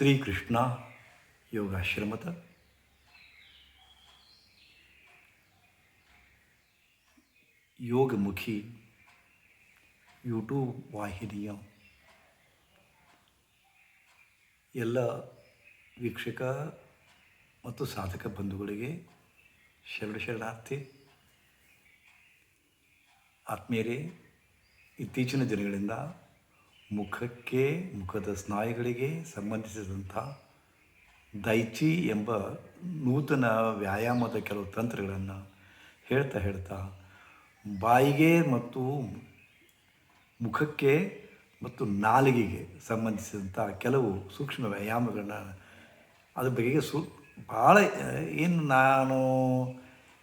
ಶ್ರೀಕೃಷ್ಣ ಯೋಗಾಶ್ರಮದ ಯೋಗಮುಖಿ ಯೂಟ್ಯೂಬ್ ವಾಹಿನಿಯ ಎಲ್ಲ ವೀಕ್ಷಕ ಮತ್ತು ಸಾಧಕ ಬಂಧುಗಳಿಗೆ ಶರಣ ಶರಣಾರ್ಥಿ, ಆತ್ಮೀಯರೇ, ಇತ್ತೀಚಿನ ದಿನಗಳಿಂದ ಮುಖಕ್ಕೆ, ಮುಖದ ಸ್ನಾಯುಗಳಿಗೆ ಸಂಬಂಧಿಸಿದಂಥ ದೈಚಿ ಎಂಬ ನೂತನ ವ್ಯಾಯಾಮದ ಕೆಲವು ತಂತ್ರಗಳನ್ನು ಹೇಳ್ತಾ ಹೇಳ್ತಾ ಬಾಯಿಗೆ ಮತ್ತು ಮುಖಕ್ಕೆ ಮತ್ತು ನಾಲಿಗೆಗೆ ಸಂಬಂಧಿಸಿದಂಥ ಕೆಲವು ಸೂಕ್ಷ್ಮ ವ್ಯಾಯಾಮಗಳನ್ನ ಅದ್ರ ಬಗೆಗೆ ಸು ಭಾಳ, ಏನು ನಾನು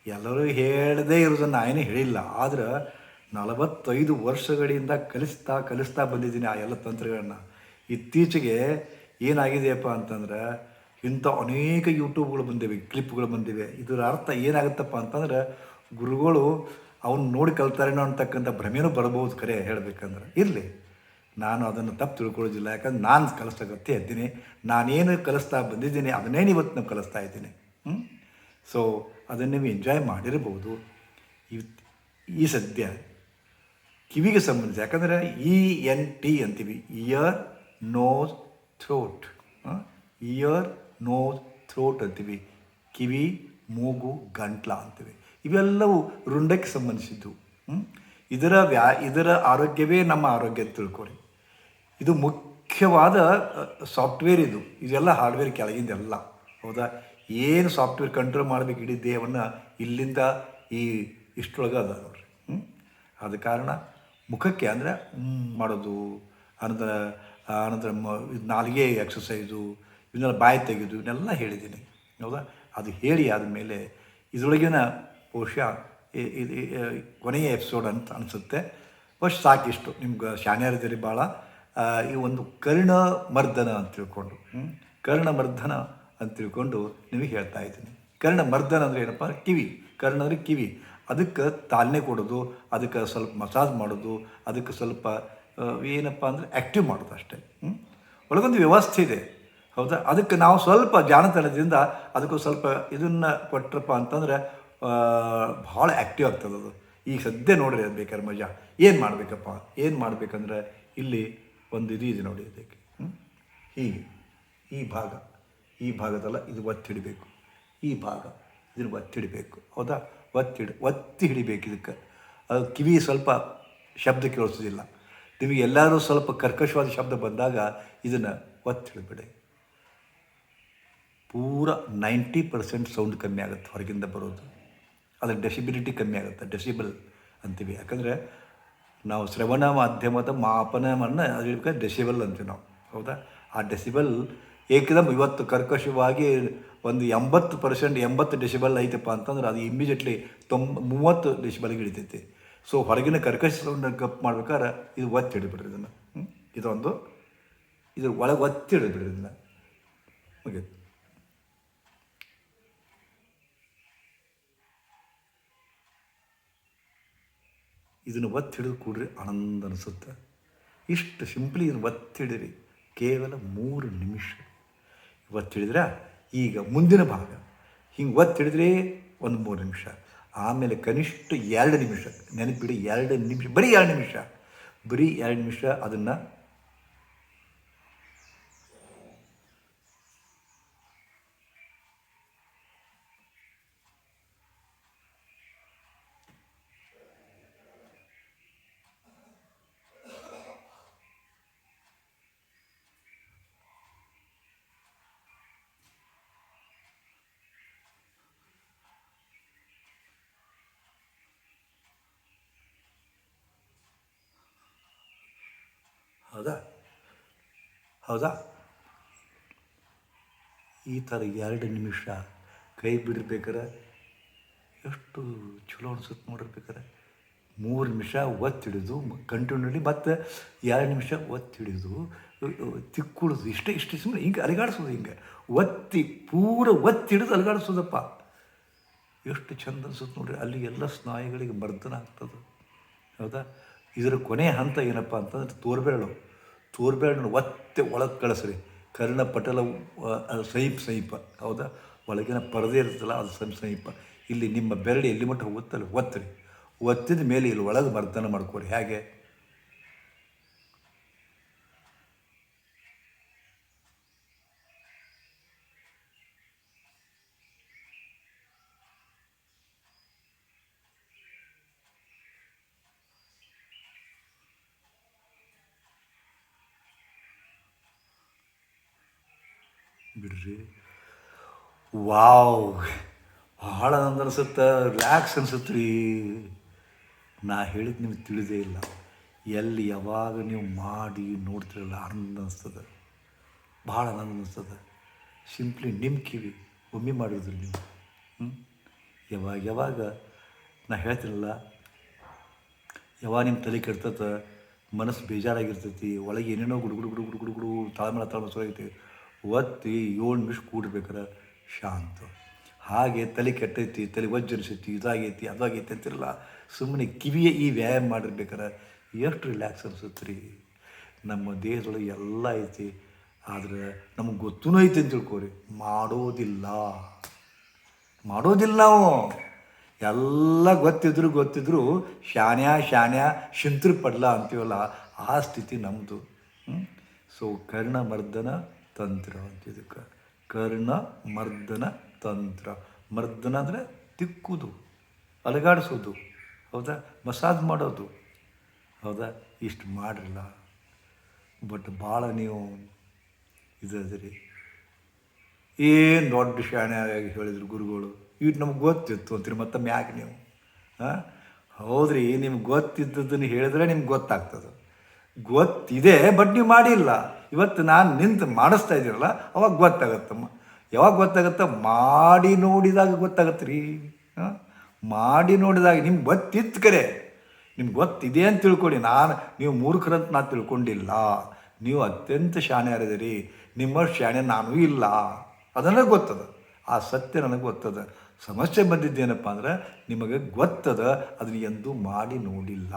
ಎಲ್ಲರೂ ಹೇಳದೇ ಇರೋದನ್ನು ನಾನೇನು ಹೇಳಿಲ್ಲ. ಆದ್ರೆ ನಲವತ್ತೈದು ವರ್ಷಗಳಿಂದ ಕಲಿಸ್ತಾ ಕಲಿಸ್ತಾ ಬಂದಿದ್ದೀನಿ ಆ ಎಲ್ಲ ತಂತ್ರಗಳನ್ನ. ಇತ್ತೀಚೆಗೆ ಏನಾಗಿದೆಯಪ್ಪ ಅಂತಂದ್ರೆ, ಇಂಥ ಅನೇಕ ಯೂಟ್ಯೂಬ್ಗಳು ಬಂದಿವೆ, ಕ್ಲಿಪ್ಗಳು ಬಂದಿವೆ. ಇದರ ಅರ್ಥ ಏನಾಗುತ್ತಪ್ಪ ಅಂತಂದ್ರೆ, ಗುರುಗಳು ಅವನು ನೋಡಿ ಕಲ್ತಾರೇನೋ ಅಂತಕ್ಕಂಥ ಭ್ರಮೆನೂ ಬರಬಹುದು ಕರೆ ಹೇಳಬೇಕಂದ್ರೆ. ಇರಲಿ. ನಾನು ಅದನ್ನು ತಪ್ಪು ತಿಳ್ಕೊಳ್ಳೋದಿಲ್ಲ, ಯಾಕಂದ್ರೆ ನಾನು ಕಲಿಸ್ತಾ ಇದ್ದೀನಿ. ನಾನೇನು ಕಲಿಸ್ತಾ ಬಂದಿದ್ದೀನಿ ಅದನ್ನೇನು ಇವತ್ತು ನಾವು ಕಲಿಸ್ತಾ ಇದ್ದೀನಿ. ಹ್ಞೂ ಸೊ ಅದನ್ನು ನೀವು ಎಂಜಾಯ್ ಮಾಡಿರಬಹುದು ಈ ಸದ್ಯ ಕಿವಿಗೆ ಸಂಬಂಧಿಸಿದೆ ಯಾಕಂದರೆ ಇ ಎನ್ ಟಿ ಅಂತೀವಿ. Ear nose throat ear nose throat ಅಂತೀವಿ. ಕಿವಿ, ಮೂಗು, ಗಂಟ್ಲ ಅಂತೀವಿ. ಇವೆಲ್ಲವೂ ರುಂಡಕ್ಕೆ ಸಂಬಂಧಿಸಿದ್ದು. ಇದರ ವ್ಯಾ, ಇದರ ಆರೋಗ್ಯವೇ ನಮ್ಮ ಆರೋಗ್ಯ ತಿಳ್ಕೊರಿ ಇದು ಮುಖ್ಯವಾದ ಸಾಫ್ಟ್ವೇರ್ ಇದು. ಇದೆಲ್ಲ ಹಾರ್ಡ್ವೇರ್ ಕೆಳಗಿಂದೆಲ್ಲ ಹೌದಾ? ಏನು ಸಾಫ್ಟ್ವೇರ್ ಕಂಟ್ರೋಲ್ ಮಾಡಬೇಕು ಇಡೀ ದೇಹವನ್ನು ಇಲ್ಲಿಂದ ಈ ಇಷ್ಟೊಳಗೆ ಅದ ನೋಡ್ರಿ. ಹ್ಞೂ ಆದ ಕಾರಣ ಮುಖಕ್ಕೆ ಅಂದರೆ ಮಾಡೋದು ಆನಂತರ ಇದು ನಾಲಿಗೆ ಎಕ್ಸಸೈಸು ಇವನ್ನೆಲ್ಲ ಬಾಯಿ ತೆಗೆದು ಇವನ್ನೆಲ್ಲ ಹೇಳಿದ್ದೀನಿ. ಹೌದಾ? ಅದು ಹೇಳಿ ಆದಮೇಲೆ ಇದರೊಳಗಿನ ಬಹುಶಃ ಇದು ಕೊನೆಯ ಎಪಿಸೋಡ್ ಅಂತ ಅನಿಸುತ್ತೆ. ಫಸ್ಟ್ ಸಾಕಿಷ್ಟು. ನಿಮ್ಗೆ ಶಾನ್ಯಾರದಲ್ಲಿ ಭಾಳ ಈ ಒಂದು ಕರ್ಣಮರ್ದನ ಅಂತ ತಿಳ್ಕೊಂಡು? ಕರ್ಣಮರ್ದನ ಅಂತ ತಿಳ್ಕೊಂಡು ನಿಮಗೆ ಹೇಳ್ತಾ ಇದ್ದೀನಿ. ಕರ್ಣಮರ್ದನ ಅಂದರೆ ಏನಪ್ಪ? ಕಿವಿ. ಕರ್ಣ ಅಂದರೆ ಕಿವಿ. ಅದಕ್ಕೆ ತಾಳ್ನೆ ಕೊಡೋದು, ಅದಕ್ಕೆ ಸ್ವಲ್ಪ ಮಸಾಜ್ ಮಾಡೋದು, ಅದಕ್ಕೆ ಸ್ವಲ್ಪ ಏನಪ್ಪ ಅಂದರೆ ಆ್ಯಕ್ಟಿವ್ ಮಾಡೋದು ಅಷ್ಟೇ. ಒಳಗೊಂದು ವ್ಯವಸ್ಥೆ ಇದೆ. ಹೌದಾ? ಅದಕ್ಕೆ ನಾವು ಸ್ವಲ್ಪ ಜಾಣತನದಿಂದ ಅದಕ್ಕೂ ಸ್ವಲ್ಪ ಇದನ್ನು ಕೊಟ್ರಪ್ಪ ಅಂತಂದ್ರೆ ಭಾಳ ಆ್ಯಕ್ಟಿವ್ ಆಗ್ತದೆ ಅದು. ಈಗ ಸದ್ಯ ನೋಡ್ರಿ ಅದು ಬೇಕಾದ್ರೆ ಮಜಾ. ಏನು ಮಾಡಬೇಕಪ್ಪ? ಏನು ಮಾಡಬೇಕಂದ್ರೆ ಇಲ್ಲಿ ಒಂದು ಇದು ಇದೆ ನೋಡಿ ಅದಕ್ಕೆ? ಹೀಗೆ. ಈ ಭಾಗ. ಈ ಭಾಗದಲ್ಲ ಇದು ಒತ್ತಿಡಬೇಕು. ಈ ಭಾಗ. ಇದನ್ನು ಒತ್ತಿಡಬೇಕು. ಹೌದಾ? ಒತ್ತಿ ಹಿಡಿ ಒತ್ತಿ ಹಿಡಿಬೇಕು ಇದಕ್ಕೆ. ಅದು ಕಿವಿ ಸ್ವಲ್ಪ ಶಬ್ದ ಕೇಳಿಸೋದಿಲ್ಲ ನಿಮಗೆ ಎಲ್ಲರೂ ಸ್ವಲ್ಪ ಕರ್ಕಶವಾದ ಶಬ್ದ ಬಂದಾಗ ಇದನ್ನು ಒತ್ತಿ ಹಿಡಿಬೇಡಿ ಪೂರ ನೈಂಟಿ ಪರ್ಸೆಂಟ್ ಸೌಂಡ್ ಕಮ್ಮಿ ಆಗುತ್ತೆ ಹೊರಗಿಂದ ಬರೋದು. ಅದರ ಡೆಸಿಬಿಲಿಟಿ ಕಮ್ಮಿ ಆಗುತ್ತೆ, ಡೆಸಿಬಲ್ ಅಂತೀವಿ. ಯಾಕಂದರೆ ನಾವು ಶ್ರವಣ ಮಾಧ್ಯಮದ ಮಾಪನವನ್ನು ಅದಕ್ಕೆ ಡೆಸಿಬಲ್ ಅಂತೀವಿ ನಾವು. ಹೌದಾ? ಆ ಡೆಸಿಬಲ್ ಏಕದಮ್ ಇವತ್ತು ಕರ್ಕಶವಾಗಿ ಒಂದು ಎಂಬತ್ತು ಪರ್ಸೆಂಟ್ ಎಂಬತ್ತು ಡೆಸಿಬಲ್ ಐತಪ್ಪ ಅಂತಂದ್ರೆ ಅದು ಇಮ್ಮಿಡಿಯೇಟ್ಲಿ ತೊಂಬ ಮೂವತ್ತು ಡೆಸಿಬಲ್ಗೆ ಹಿಡಿತೈತಿ ಸೊ ಹೊರಗಿನ ಕರ್ಕಶ ಸೌಂಡ್ ಕಪ್ ಮಾಡ್ಬೇಕಾದ್ರೆ ಇದು ಒತ್ತಿ ಹಿಡಿಬಿಡ್ರಿ ಇದನ್ನು? ಇದೊಂದು, ಇದು ಒಳಗೆ ಒತ್ತಿ ಹಿಡಿದ್ಬಿಡ್ರಿ ಇದನ್ನು. ಓಕೆ ಇದನ್ನು ಒತ್ತಿ ಹಿಡಿದು ಕೂಡ್ರಿ ಆನಂದ ಅನಿಸುತ್ತೆ. ಇಷ್ಟು ಸಿಂಪ್ಲಿ ಇದನ್ನು ಒತ್ತಿ ಹಿಡಿರಿ. ಕೇವಲ ಮೂರು ನಿಮಿಷ. ಒತ್ತಿ ಹಿಡಿದ್ರೆ ಈಗ ಮುಂದಿನ ಭಾಗ. ಹಿಂಗೆ ಒತ್ತಿಡಿದ್ರೆ ಒಂದು ಮೂರು ನಿಮಿಷ. ಆಮೇಲೆ ಕನಿಷ್ಠ ಎರಡು ನಿಮಿಷ. ನೆನಪಿಡಿ ಎರಡು ನಿಮಿಷ. ಬರೀ ಎರಡು ನಿಮಿಷ. ಬರೀ ಎರಡು ನಿಮಿಷ ಅದನ್ನು ಹೌದಾ? ಹೌದಾ? ಈ ಥರ ಎರಡು ನಿಮಿಷ ಕೈ ಬಿಡಿರ್ಬೇಕಾರೆ ಎಷ್ಟು ಚಲೋ ಅನ್ಸುತ್ತೆ ನೋಡಿರ್ಬೇಕಾರೆ ಮೂರು ನಿಮಿಷ ಒತ್ತಿಡಿದು ಕಂಟಿನ್ಯೂಲಿ ಮತ್ತು ಎರಡು ನಿಮಿಷ ಒತ್ತಿಡಿದು, ತಿಕ್ಕುಳಿದು, ಇಷ್ಟೇ, ಇಷ್ಟು ಸುಮ್ಮನೆ ಹಿಂಗೆ ಅಲಗಾಡಿಸೋದು ಹಿಂಗೆ. ಒತ್ತಿ, ಪೂರ ಒತ್ತಿಡಿದು ಅಲಗಾಡಿಸೋದಪ್ಪ. ಎಷ್ಟು ಚಂದ ಅನ್ಸುತ್ತೆ ನೋಡ್ರಿ, ಅಲ್ಲಿ ಎಲ್ಲ ಸ್ನಾಯುಗಳಿಗೆ ಮರ್ದನ ಆಗ್ತದೆ ಹೌದಾ? ಇದರ ಕೊನೆಯ ಹಂತ ಏನಪ್ಪ ಅಂತಂದ್ರೆ ತೋರ್ಬೇಳು ತೋರ್ಬೇಳನ್ನ ಒತ್ತೆ ಒಳಗೆ ಕಳಿಸ್ರಿ. ಕರ್ಣಪಟಲ ಸಮೀಪ ಸಮೀಪ ಹೌದಾ? ಒಳಗಿನ ಪರದೆ ಇರುತ್ತಲ್ಲ, ಅದು ಸಮ ಸಮೀಪ ಇಲ್ಲಿ ನಿಮ್ಮ ಬೆರಳು ಎಲ್ಲಿ ಮಟ್ಟ ಒತ್ತಲ್ಲ ಒತ್ತರಿ. ಒತ್ತಿದ ಮೇಲೆ ಇಲ್ಲಿ ಒಳಗೆ ಮರ್ದನ ಮಾಡ್ಕೋರಿ. ಹೇಗೆ? ಬಿಡ್ರಿ. ವಾವ್ ಭಾಳ ಅನ್ಸುತ್ತೆ ರಿಲ್ಯಾಕ್ಸ್ ಅನ್ಸುತ್ತೆ ರೀ ನಾ ಹೇಳಿದ್ದು ನಿಮ್ಗೆ ತಿಳಿದೇ ಇಲ್ಲ. ಎಲ್ಲಿ ಯಾವಾಗ ನೀವು ಮಾಡಿ ನೋಡ್ತಿರಲ್ಲ, ಆನಂದ ಅನಿಸ್ತದೆ. ಭಾಳ ಆನಂದ ಅನಿಸ್ತದೆ. ಸಿಂಪ್ಲಿ ನಿಮ್ಮ ಕಿವಿ ಒಮ್ಮೆ ಮಾಡಿದ್ರು ನೀವು. ಯಾವಾಗ ಯಾವಾಗ? ನಾ ಹೇಳ್ತಿರಲ್ಲ ಯಾವಾಗ ನಿಮ್ಮ ತಲೆ ಕೆಡ್ತತ, ಮನಸ್ಸು ಬೇಜಾರಾಗಿರ್ತೈತಿ, ಒಳಗೆ ಏನೇನೋ ಗುಡುಗುಡು ಗುಡು ಗುಡು ಗುಡು ಗುಡು ತಾಳ್ಮೆಳ ತಾಳ್ಮೆ ಒತ್ತಿ ಏಳು ನಿಮಿಷ ಕೂಡ್ಬೇಕಾರೆ ಶಾಂತ. ಹಾಗೆ ತಲೆ ಕೆಟ್ಟೈತಿ, ತಲೆ ವಜ್ಜನಿಸೈತಿ ಇದಾಗೈತಿ, ಅದಾಗೈತಿ ಅಂತಿರಲ್ಲ. ಸುಮ್ಮನೆ ಕಿವಿಯ ಈ ವ್ಯಾಯಾಮ ಮಾಡಿರ್ಬೇಕಾರೆ ಎಷ್ಟು ರಿಲ್ಯಾಕ್ಸ್ ಅನಿಸುತ್ತೆ ರೀ ನಮ್ಮ ದೇಹದೊಳಗೆ ಎಲ್ಲ ಐತಿ, ಆದರೆ ನಮಗೆ ಗೊತ್ತೂ ಐತಿ ಅಂತ ತಿಳ್ಕೊರಿ ಮಾಡೋದಿಲ್ಲ. ಮಾಡೋದಿಲ್ಲ ನಾವು. ಎಲ್ಲ ಗೊತ್ತಿದ್ರು ಗೊತ್ತಿದ್ರು ಶಾನ್ಯ ಶಾನ್ಯ ಶಿಂತ್ರ ಪಡ್ಲ ಅಂತೀವಲ್ಲ, ಆ ಸ್ಥಿತಿ ನಮ್ಮದು ಸೊ ಕರ್ಣಮರ್ದನ ತಂತ್ರ ಅಂತ ಇದಕ್ಕೆ. ಕರ್ಣ, ಮರ್ದನ, ತಂತ್ರ. ಮರ್ದನ ಅಂದರೆ ತಿಕ್ಕುದು, ಅಲಗಾಡಿಸೋದು. ಹೌದಾ? ಮಸಾಜ್ ಮಾಡೋದು. ಹೌದಾ? ಇಷ್ಟು ಮಾಡಿರಲ್ಲ. ಬಟ್ ಭಾಳ ನೀವು ಇದ್ರಿ ಏನು ದೊಡ್ಡ ಶಾಣೆಯಾಗಿ ಹೇಳಿದ್ರು ಗುರುಗಳು. ಇದು ನಮ್ಗೆ ಗೊತ್ತಿತ್ತು ಅಂತೀರಿ ಮತ್ತೆ ಮ್ಯಾಗ ನೀವು? ಹಾಂ? ಹೌದ್ರಿ, ನಿಮ್ಗೆ ಗೊತ್ತಿದ್ದದನ್ನು ಹೇಳಿದ್ರೆ ನಿಮ್ಗೆ ಗೊತ್ತಾಗ್ತದೆ. ಗೊತ್ತಿದೆ, ಬಟ್ ನೀವು ಮಾಡಿಲ್ಲ. ಇವತ್ತು ನಾನು ನಿಂತು ಮಾಡಿಸ್ತಾ ಇದ್ದೀರಲ್ಲ ಅವಾಗ ಗೊತ್ತಾಗತ್ತಮ್ಮ. ಯಾವಾಗ ಗೊತ್ತಾಗತ್ತೆ ಮಾಡಿ ನೋಡಿದಾಗ ಗೊತ್ತಾಗತ್ತೆ ರೀ ಮಾಡಿ ನೋಡಿದಾಗ ನಿಮ್ಗೆ ಗೊತ್ತಿತ್ತು ಕರೆ. ನಿಮ್ಗೆ ಗೊತ್ತಿದೆ ಅಂತ ತಿಳ್ಕೊಳ್ಳಿ. ನಾನು, ನೀವು ಮೂರ್ಖರಂತ ನಾನು ತಿಳ್ಕೊಂಡಿಲ್ಲ. ನೀವು ಅತ್ಯಂತ ಶಾಣೆ ಅರಿದಿರಿ ನಿಮ್ಮ ಶಾಣೆ ನಾನು ಇಲ್ಲ. ಅದನ್ನ ಗೊತ್ತದ. ಆ ಸತ್ಯ ನನಗೆ ಗೊತ್ತದ. ಸಮಸ್ಯೆ ಬಂದಿದ್ದೇನಪ್ಪ ಅಂದ್ರೆ, ನಿಮಗೆ ಗೊತ್ತದ, ಅದನ್ನ ಎಂದೂ ಮಾಡಿ ನೋಡಿಲ್ಲ.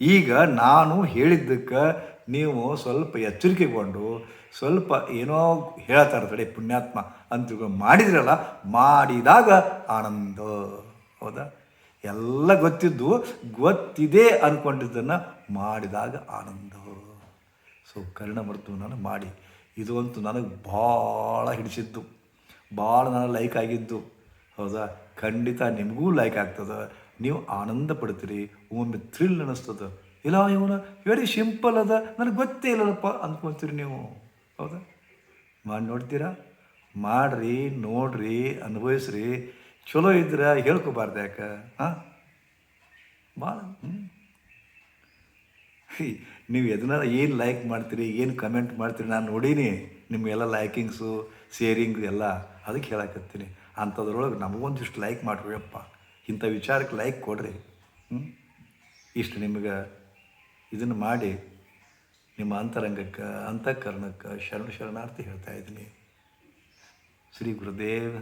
ಈಗ ನಾನು ಹೇಳಿದ್ದಕ್ಕೆ ನೀವು ಸ್ವಲ್ಪ ಎಚ್ಚರಿಕೆಗೊಂಡು ಸ್ವಲ್ಪ ಏನೋ ಹೇಳ್ತಾರೆ ತಡೆ ಪುಣ್ಯಾತ್ಮ ಅಂತ ಮಾಡಿದ್ರಲ್ಲ ಮಾಡಿದಾಗ ಆನಂದ. ಹೌದಾ? ಎಲ್ಲ ಗೊತ್ತಿದ್ದು ಗೊತ್ತಿದೆ ಅಂದ್ಕೊಂಡಿದ್ದನ್ನು ಮಾಡಿದಾಗ ಆನಂದ. ಸೊ ಕರ್ಣಮರ್ತು ನಾನು ಮಾಡಿ. ಇದು ಅಂತೂ ನನಗೆ ಭಾಳ ಹಿಡಿಸಿದ್ದು. ಭಾಳ ನನಗೆ ಲೈಕ್ ಆಗಿದ್ದು. ಹೌದಾ? ಖಂಡಿತ ನಿಮಗೂ ಲೈಕ್ ಆಗ್ತದೆ. ನೀವು ಆನಂದ ಪಡ್ತೀರಿ. ಒಮ್ಮೆ ಥ್ರಿಲ್ ಅನ್ನಿಸ್ತದೆ. ಇಲ್ಲ, ಇವನು ವೆರಿ ಸಿಂಪಲ್ ಅದ. ನನಗೆ ಗೊತ್ತೇ ಇಲ್ಲಪ್ಪ ಅಂದ್ಕೊತೀರಿ ನೀವು. ಹೌದಾ? ಮಾಡಿ ನೋಡ್ತೀರಾ? ಮಾಡ್ರಿ, ನೋಡ್ರಿ, ಅನುಭವಿಸ್ರಿ. ಚಲೋ ಇದ್ರೆ ಹೇಳ್ಕೊಬಾರ್ದು ಯಾಕೆ? ಹಾಂ? ಭಾಳ ನೀವು ಎದನ್ನ ಏನು ಲೈಕ್ ಮಾಡ್ತೀರಿ, ಏನು ಕಮೆಂಟ್ ಮಾಡ್ತೀರಿ, ನಾನು ನೋಡೀನಿ ನಿಮಗೆಲ್ಲ ಲೈಕಿಂಗ್ಸು ಶೇರಿಂಗ್ ಎಲ್ಲ. ಅದಕ್ಕೆ ಹೇಳಕತ್ತೀನಿ. ಅಂಥದ್ರೊಳಗೆ ನಮಗೊಂದಿಷ್ಟು ಲೈಕ್ ಮಾಡ್ರಿಯಪ್ಪ ಇಂಥ ವಿಚಾರಕ್ಕೆ ಲೈಕ್ ಕೊಡ್ರಿ. ಹ್ಞೂ ಇಷ್ಟು ನಿಮಗೆ ಇದನ್ನು ಮಾಡಿ ನಿಮ್ಮ ಅಂತರಂಗಕ್ಕೆ ಅಂತಃಕರಣಕ್ಕೆ ಶರಣ ಶರಣಾರ್ಥಿ ಹೇಳ್ತಾ ಇದ್ದೀನಿ. ಶ್ರೀ ಗುರುದೇವ್